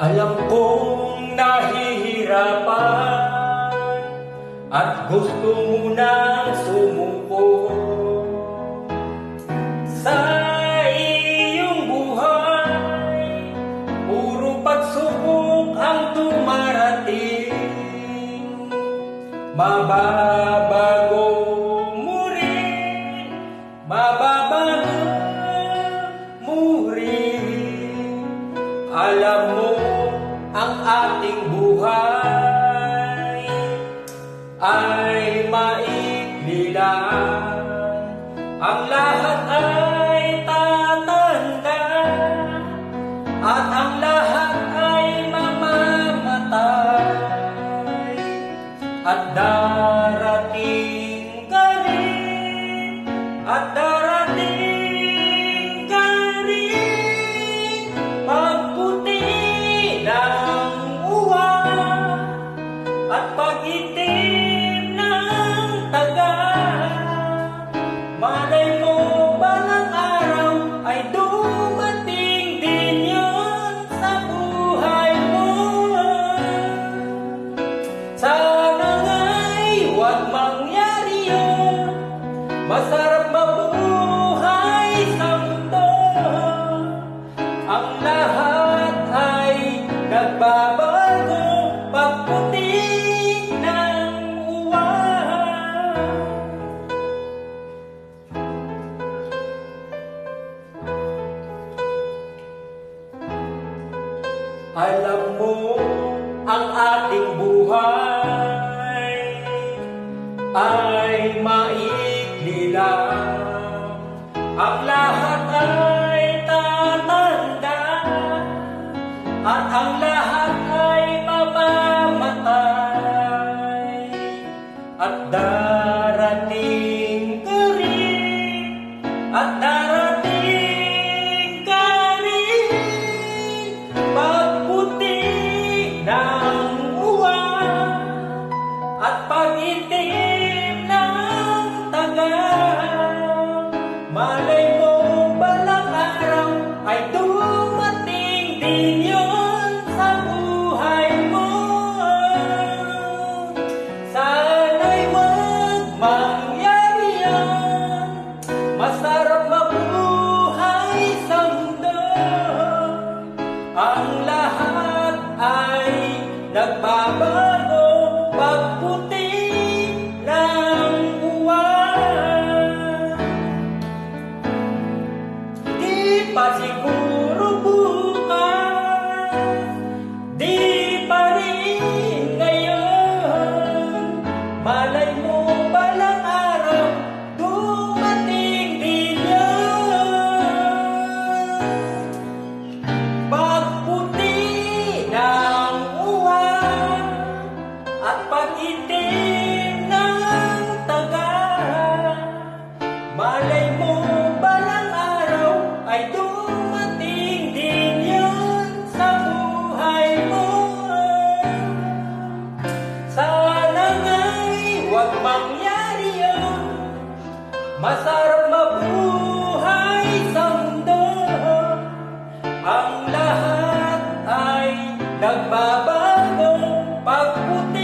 Alam kong nahihirapan At gusto mo nang sumuko Sa iyong buhay. Puro pagsubok ang dumarating. Mababago ating buhay Ay maikli lang Ang lahat ay tatanda At ang lahat ay mamamatay. At darating Masarap mabuhay sa mundo. Ang lahat ay nagbabago Pagputi ng uwan. Alam mo ang ating buhay ay At darating Masarap mabuhay sa mundo. Ang lahat ay nagbabago Pagputi ng uwan Di pa siguro Masarap mabuhay sa mundo. Ang lahat ay nagbabago Pagputi.